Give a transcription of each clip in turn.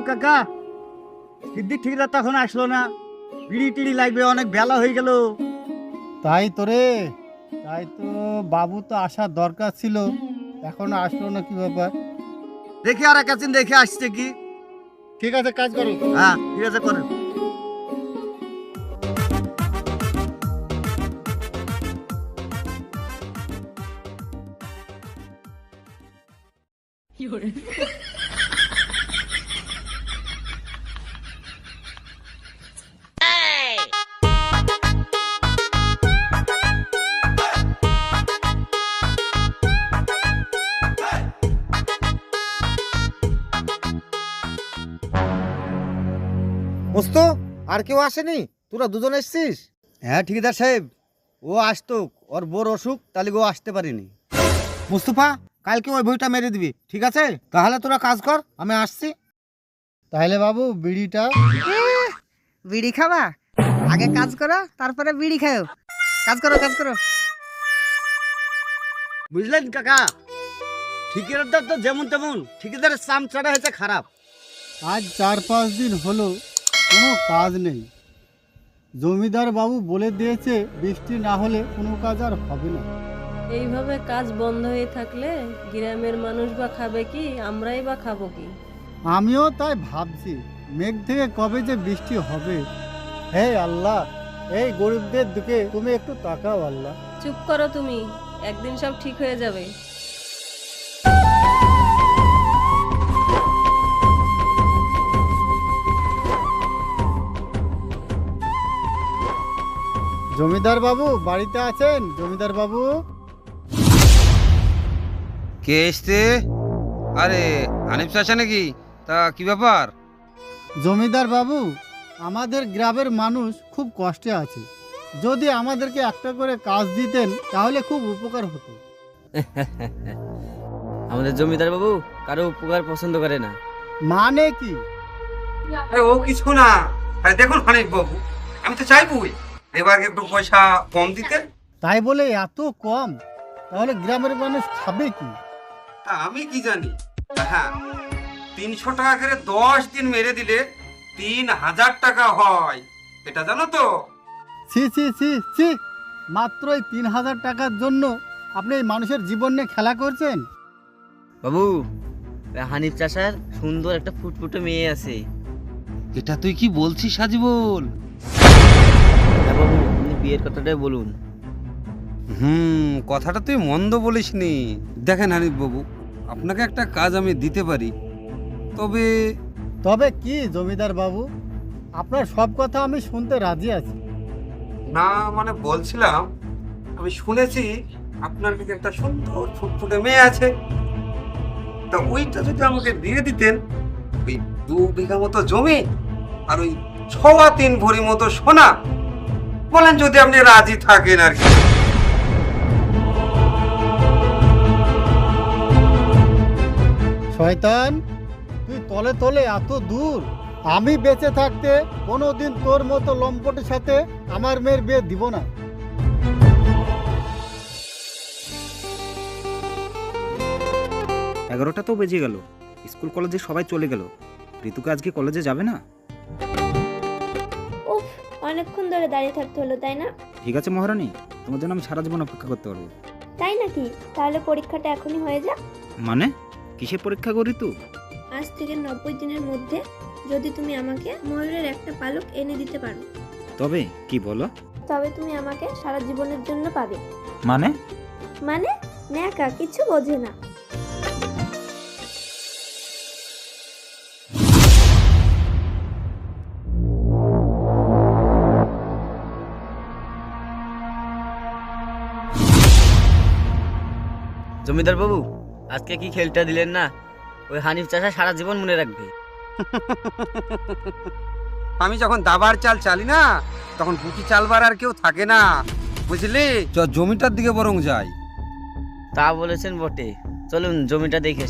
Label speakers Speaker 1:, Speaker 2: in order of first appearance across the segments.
Speaker 1: হানিফ কাকা। সিদ্দিক ঠিকরা তখন আসলো না। বিড়ি টিড়ি লাগবে অনেক বেলা হয়ে গেল।
Speaker 2: তাই তো রে তাই তো বাবু তো আসার দরকার ছিল। এখনও আসলো না কি ব্যাপার?
Speaker 1: দেখি আর একাচিন দেখে আসছে কি।
Speaker 2: ঠিক আছে কাজ করো।
Speaker 1: হ্যাঁ ঠিক আছে করেন।
Speaker 3: মুস্ত আর কেউ আসেনি? তোরা দুজন এসছিস?
Speaker 1: হ্যাঁ ঠিকাদার সাহেব। ও আসতো ওর বোর অসুখ তাহলে ও আসতে পারিনি।
Speaker 3: মুস্তফা কালকে ওই বইটা মেরে দিবি ঠিক আছে? তাহলে তোরা কাজ কর আমি আসছি।
Speaker 2: তাহলে বাবু বিড়িটা
Speaker 4: বিড়ি খাবা? আগে কাজ করো তারপরে বিড়ি খাও। কাজ করো কাজ করো।
Speaker 1: বুঝলেন কাকা? ঠিকাদার তো যেমন তেমন ঠিকাদারের চাম চড়া হয়েছে খারাপ।
Speaker 2: আজ চার পাঁচ দিন হলো কোনো কাজ নেই। জমিদার বাবু বলে দিয়েছে বৃষ্টি না হলে কোনো কাজ আর হবে না।
Speaker 5: এইভাবে কাজ বন্ধ হয়ে থাকলে গ্রামের মানুষ বা খাবে কি আমরাই বা খাব কি?
Speaker 2: আমিও তাই ভাবছি। মেঘ থেকে কবে যে বৃষ্টি হবে? হে আল্লাহ এই গরিবদের দিকে তুমি একটু তাকাও আল্লাহ।
Speaker 5: চুপ করো তুমি একদিন সব ঠিক হয়ে যাবে।
Speaker 2: জমিদার বাবু বাড়িতে আছেন? জমিদার বাবু?
Speaker 6: কে এসছে? আরে হানিফ চাচা নাকি? তা কি ব্যাপার?
Speaker 2: জমিদার বাবু আমাদের গ্রামের মানুষ খুব কষ্টে আছে। যদি আমাদেরকে একটা করে কাজ দিতেন তাহলে খুব উপকার হতো।
Speaker 7: আমাদের জমিদার বাবু কারও উপকার পছন্দ করে না।
Speaker 2: মানে কি?
Speaker 6: আরে ও কিছু না। আরে দেখুন হানিফ বাবু আমি তো চাইবই। এবার একটু পয়সা কম দিতে?
Speaker 2: তাই বলে এত কম? তাহলে গ্রামের মানুষ খাবে কি?
Speaker 6: তা আমি কি জানি? হ্যাঁ তিনশো টাকা করে দশ দিন মেরে দিলে তিন হাজার টাকা হয়। এটা জানো তো?
Speaker 2: ছি ছি ছি ছি। মাত্র এই তিন হাজার টাকার জন্য আপনি এই মানুষের জীবন নিয়ে খেলা করছেন?
Speaker 7: বাবু ওই হানিফ চাষার সুন্দর একটা ফুটফুটে মেয়ে আছে।
Speaker 6: এটা তুই কি বলছিস সাজিবল?
Speaker 7: বাবু আপনি বিয়ের কথাটাই বলুন।
Speaker 6: হুম কথাটা তুই মন্দ বলিসনি। দেখেন হানিফ বাবু আপনাকে একটা কাজ আমি দিতে পারি। তবে
Speaker 2: তবে কি জমিদার বাবু? আপনার সব কথা আমি শুনতে রাজি আছি।
Speaker 6: না মানে বলছিলাম আমি শুনেছি আপনার কাছে একটা সুন্দর ফুটফুটে মেয়ে আছে। তা ওইটা যদি আমাকে দিয়ে দিতেন ওই দু বিঘা মতো জমি আর ওই ছওয়া তিন ভরি মতো সোনা বলেন যদি আপনি রাজি থাকেন আর কি।
Speaker 2: শয়তান তুই তলে তলে এত দূর। আমি বেঁচে থাকতে কোনোদিন তোর মতো লম্পটের সাথে আমার মেয়ের বিয়ে দিব না।
Speaker 8: এগারোটা তো বেজে গেল। স্কুল কলেজে সবাই চলে গেল। ঋতুকে আজকে কলেজে যাবে না?
Speaker 9: অনেকক্ষণ ধরে দাঁড়িয়ে থাকতে হলো তাই না?
Speaker 8: ঠিক আছে মহারানী তোমার জন্য আমি সারা জীবন অপেক্ষা করতে পারব।
Speaker 9: তাই নাকি? তাহলে পরীক্ষাটা এখনই হয়ে যাক।
Speaker 8: মানে? কিসের পরীক্ষা করি তো?
Speaker 9: আজ থেকে নব্বই দিনের মধ্যে যদি তুমি আমাকে ময়ূরের একটা পালক এনে দিতে পারো।
Speaker 8: তবে কি বলো?
Speaker 9: তবে তুমি আমাকে সারা জীবনের জন্য পাবে।
Speaker 8: মানে?
Speaker 9: মানে? ন্যাকা কিছু বোঝে না।
Speaker 7: জমিদার বাবু আজকে কি খেলটা দিলেন না? ওই হানিফ চাষা সারা জীবন মনে রাখবে।
Speaker 6: আমি যখন দাবার চাল চালি না তখন গুটি চালবার আর কেউ থাকে না। বুঝলি? চ জমিটার দিকে বরং যাই।
Speaker 7: তা বলেছেন বটে। চলুন জমিটা দেখে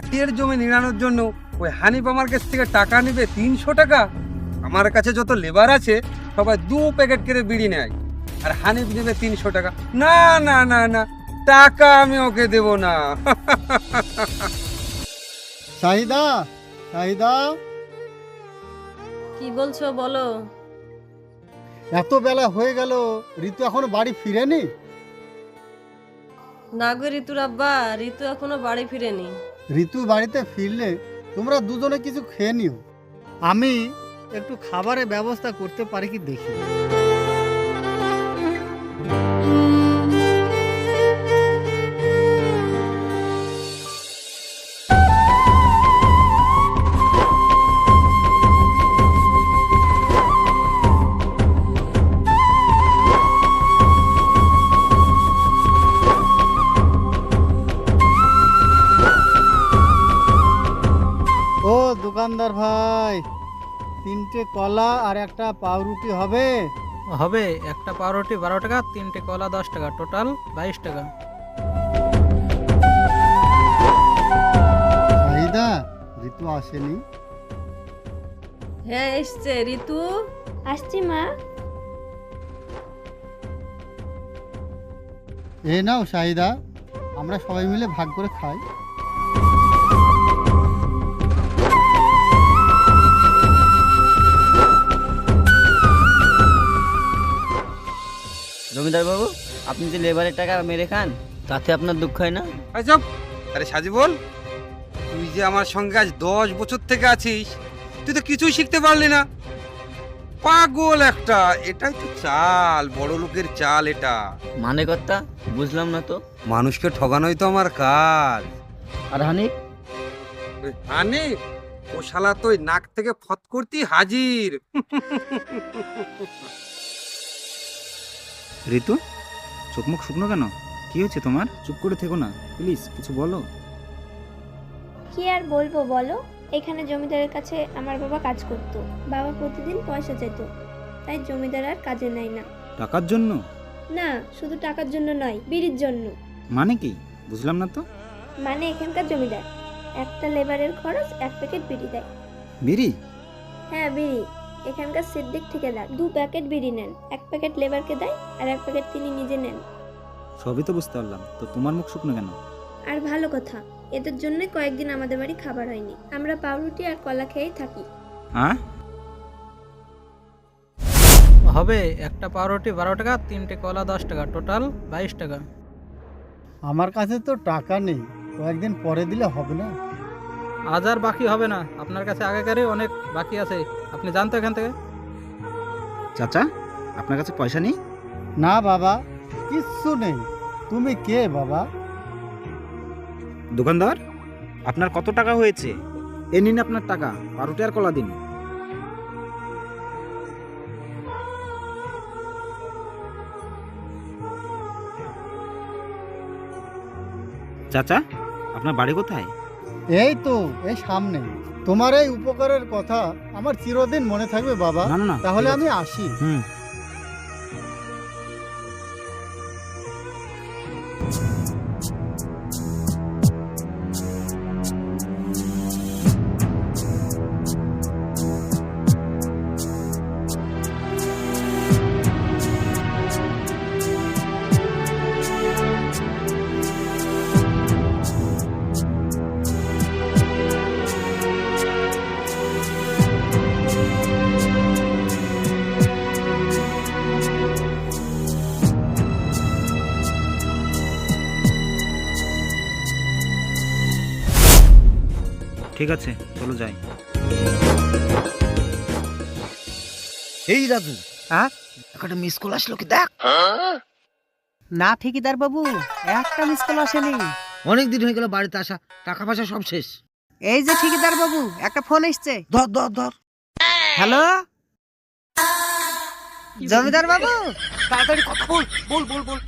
Speaker 6: পাটের জমি নিড়ানোর জন্য ওই হানিফ আমার কাছ থেকে টাকা নেবে তিনশো টাকা? আমার কাছে যত লেবার আছে সবাই দু প্যাকেট করে বিড়ি নেয়। আর হানিফ নেবে তিনশো টাকা। না না না না টাকা আমি ওকে দেব না।
Speaker 2: শাহিদা শাহিদা
Speaker 5: কি বলছো বলো।
Speaker 2: এত বেলা হয়ে গেল ঋতু এখনও বাড়ি ফিরেনি?
Speaker 5: না গো ঋতুর আব্বা ঋতু এখনও বাড়ি ফিরেনি।
Speaker 2: ঋতু বাড়িতে ফিরলে তোমরা দুজনে কিছু খেয়ে নিও। আমি একটু খাবারের ব্যবস্থা করতে পারি কি দেখি? দোকানদার ভাই তিনটে কলা আর একটা পাউরুটি হবে?
Speaker 10: হবে একটা পাউরুটি বারো টাকা তিনটে কলা দশ টাকা টোটাল বাইশ টাকা।
Speaker 2: ঋতু আসেনি।
Speaker 5: হ্যাঁ এসছে। ঋতু?
Speaker 9: আসছি মা।
Speaker 2: এ নাও শাহিদা আমরা সবাই মিলে ভাগ করে খাই।
Speaker 7: জমিদার বাবু আপনি যে লেবারের টাকা মেরে খান তাতে আপনার দুঃখ হয় না?
Speaker 6: চুপ। আরে সাজি বল তুই যে আমার সঙ্গে আজ দশ বছর থেকে আছিস তুই তো কিছুই শিখতে পারলি না। পাগল একটা এটাই তো চাল বড় লোকের চাল এটা।
Speaker 7: মানে কর্তা বুঝলাম না তো।
Speaker 6: মানুষকে ঠগানোই তো আমার কাজ।
Speaker 7: আর হানিফ?
Speaker 6: ওই হানি ও শালা তো নাক থেকে ফত করতি হাজির।
Speaker 8: ঋতু চোখ মুখ শুকনো কেন? কি হয়েছে তোমার? চুপ করে থেকো না প্লিজ কিছু বলো।
Speaker 9: কি আর বলব বলো? এখানে জমিদারের কাছে আমার বাবা কাজ করত। বাবা প্রতিদিন পয়সা যেত তাই জমিদার আর কাজে নেয় না।
Speaker 8: টাকার জন্য?
Speaker 9: না শুধু টাকার জন্য নয় বিড়ির জন্য।
Speaker 8: মানে কি? বুঝলাম না তো।
Speaker 9: মানে এখানকার জমিদার। একটা লেবারের খরচ এক প্যাকেট বিড়ি দেয়।
Speaker 8: বিড়ি?
Speaker 9: হ্যাঁ বিড়ি। এখানকার সিদ্দিক ঠিকাদার। দু প্যাকেট বিড়ি নেন এক প্যাকেট লেবারকে দেয় আর এক প্যাকেট তিনি নিজে নেন।
Speaker 8: সবই তো বুঝতে পারলাম তো তোমার মুখ শুকনো কেন?
Speaker 9: আর ভালো কথা এদের জন্য কয়েকদিন আমাদের বাড়ি খাবার হয়নি। আমরা পাউরুটি আর কলা খেয়েই থাকি।
Speaker 8: হ্যাঁ?
Speaker 10: হবে একটা পাউরুটি বারো টাকা তিনটে কলা দশ টাকা টোটাল বাইশ টাকা।
Speaker 2: আমার কাছে তো টাকা নেই কয়েকদিন পরে দিলে হবে না?
Speaker 10: আজ আর বাকি হবে না। আপনার কাছে আগেকারই অনেক বাকি আছে। আপনি জানতো এখান থেকে।
Speaker 8: চাচা আপনার কাছে পয়সা নেই?
Speaker 2: না বাবা কিচ্ছু নেই। তুমি কে বাবা?
Speaker 8: দোকানদার আপনার কত টাকা হয়েছে? এ নিন আপনার টাকা পারুটি আর কলা দিন। চাচা আপনার বাড়ি কোথায়?
Speaker 2: এই তো এই সামনে। তোমার এই উপকারের কথা আমার চিরদিন মনে থাকবে বাবা।
Speaker 8: না না না
Speaker 2: তাহলে
Speaker 8: ঠিক
Speaker 2: আমি আসি।
Speaker 8: হুম। আছে চলো যাই।
Speaker 3: এই রাজু
Speaker 4: হ্যাঁ?
Speaker 3: একটা মিস কল আসলো কি দেখ।
Speaker 4: না ঠিকিদার বাবু একটা মিস কল আসেনি।
Speaker 3: অনেক দিন হয়ে গেল বাড়িতে আসা টাকা পয়সা সব শেষ।
Speaker 4: এই যে ঠিকিদার বাবু একটা ফোন এসছে।
Speaker 3: ধর ধর ধর।
Speaker 4: হ্যালো জমিদার বাবু?
Speaker 3: তাড়াতাড়ি কথা বল বল বল বল।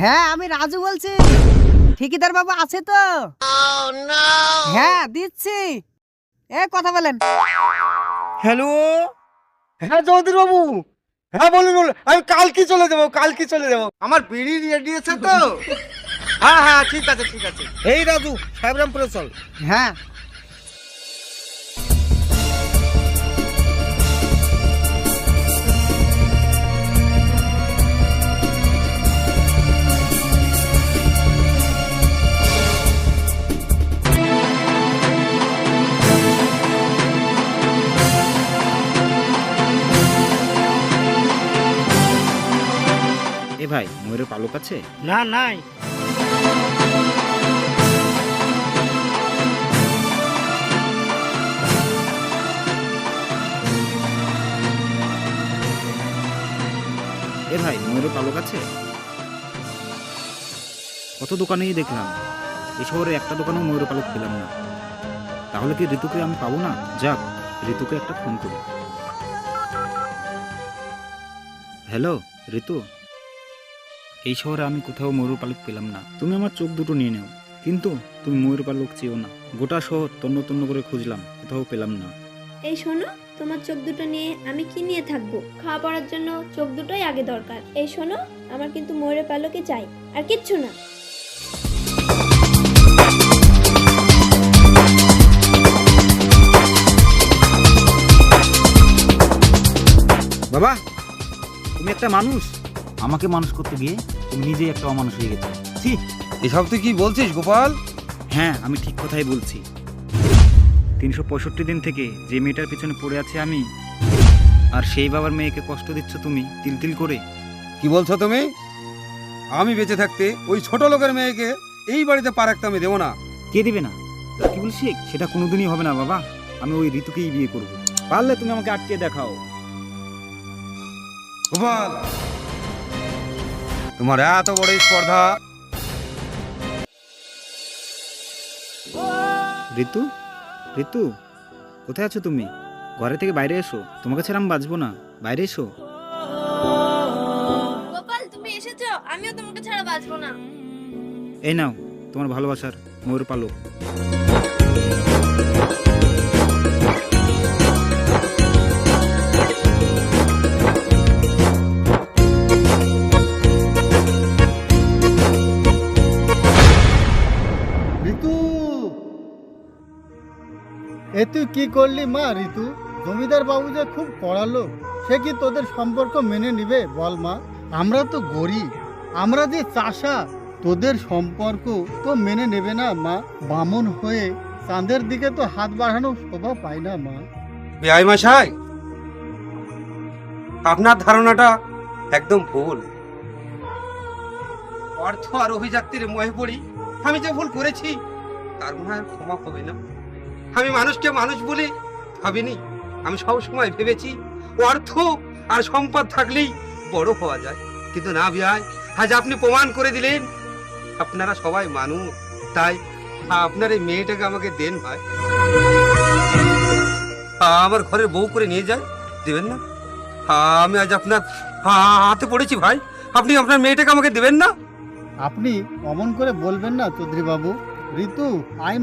Speaker 4: হ্যাঁ আমি রাজু বলছি। ঠিকিদার বাবু আছে তো? হ্যাঁ দিচ্ছি। এ কথা বলেন।
Speaker 6: হ্যালো? হ্যাঁ চৌধুরী বাবু হ্যাঁ বলুন বলুন। আমি কালকে চলে যাব কালকে চলে যাব। আমার বিড়ি রেডি আছে তো? হ্যাঁ হ্যাঁ ঠিক আছে ঠিক আছে।
Speaker 3: এই রাজু সাহেবরামপুরে চল।
Speaker 4: হ্যাঁ।
Speaker 8: ময়ূরের পালক আছে?
Speaker 3: না নাই।
Speaker 8: এ ভাই ময়ূরের পালক আছে? কত দোকানেই দেখলাম। এই শহরে একটা দোকানেও ময়ূরের পালক পেলাম না। তাহলে কি ঋতুকে আমি পাবো না? যাক ঋতুকে একটা ফোন করি। হ্যালো ঋতু? এই শহরে আমি কোথাও ময়ূর পালক পেলাম না। তুমি আমার চোখ দুটো নিয়ে নাও। কিন্তু তুমি ময়ূর পালক চেয়েও না। গোটা শহর তন্ন তন্ন করে খুঁজলাম কোথাও পেলাম না।
Speaker 9: এই শোনো তোমার চোখ দুটো নিয়ে আমি কি নিয়ে থাকব? খাওয়া পড়ার জন্য চোখ দুটোই আগে দরকার। এই শোনো আমার কিন্তু ময়ূরের পালকে চাই আর কিচ্ছু না।
Speaker 8: বাবা তুমি একটা মানুষ। আমাকে মানুষ করতে গিয়ে তুমি নিজেই একটা অমানুষ হয়ে গেছো। ছি।
Speaker 6: এসব তুই কি বলছিস গোপাল?
Speaker 8: হ্যাঁ আমি ঠিক কথাই বলছি। তিনশো পঁয়ষট্টি দিন থেকে যে মেয়েটার পিছনে পড়ে আছে আমি আর সেই বাবার মেয়েকে কষ্ট দিচ্ছ তুমি তিল তিল করে।
Speaker 6: কি বলছো তুমি? আমি বেঁচে থাকতে ওই ছোট লোকের মেয়েকে এই বাড়িতে পা রাখতে আমি দেবো না।
Speaker 8: কে দিবে না? কি বলছি সেটা কোনোদিনই হবে না বাবা। আমি ওই ঋতুকেই বিয়ে করব। পারলে তুমি আমাকে আটকে দেখাও।
Speaker 6: গোপাল! তোমার এত বড় স্পর্ধা।
Speaker 8: ঋতু ঋতু কোথায় আছো তুমি? ঘরে থেকে বাইরে এসো তোমাকে ছাড়া আমি বাঁচবো না। বাইরে এসো।
Speaker 9: গোপাল তুমি এসেছ? আমিও তোমাকে ছাড়া বাঁচবো না।
Speaker 8: এই নাও তোমার ভালোবাসার ময়ূর পালক।
Speaker 2: এ তুই কি করলি মা ঋতু? জমিদার বাবু যে খুব কড়া সে কি তোদের সম্পর্ক মেনে নিবে? বল মা। আমরা তো গরিব, আমরা যে চাষা, তোদের সম্পর্ক তো মেনে নেবে না মা। বামন হয়ে চাঁদের দিকে তো হাত বাড়ানো শোভা পায় না মা।
Speaker 6: বেআই মশাই, আপনার ধারণাটা একদম ভুল। অর্থ আর অভিজাতির মহে পড়ি, আমি যে ভুল করেছি, তার মনে হয় ক্ষমা হবে না। আমি মানুষকে মানুষ বলে ভাবিনি। আমি সব সময় ভেবেছি অর্থ আর সম্পদ থাকলেই বড় হওয়া যায়। কিন্তু না বিয়াই আজ আপনি প্রমাণ করে দিলেন, আপনারা সবাই মানুষ। তাই আপনার এই মেয়েটাকে আমাকে দেন ভাই। আমার ঘরের বউ করে নিয়ে যায় দেবেন না? আমি আজ আপনার হাতে পড়েছি ভাই। আপনি আপনার মেয়েটাকে আমাকে দেবেন না?
Speaker 2: আপনি অমন করে বলবেন না চৌধুরী বাবু ঋতু, আয়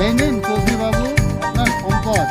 Speaker 2: এই নিন কবিবাবু আপনার সম্পদ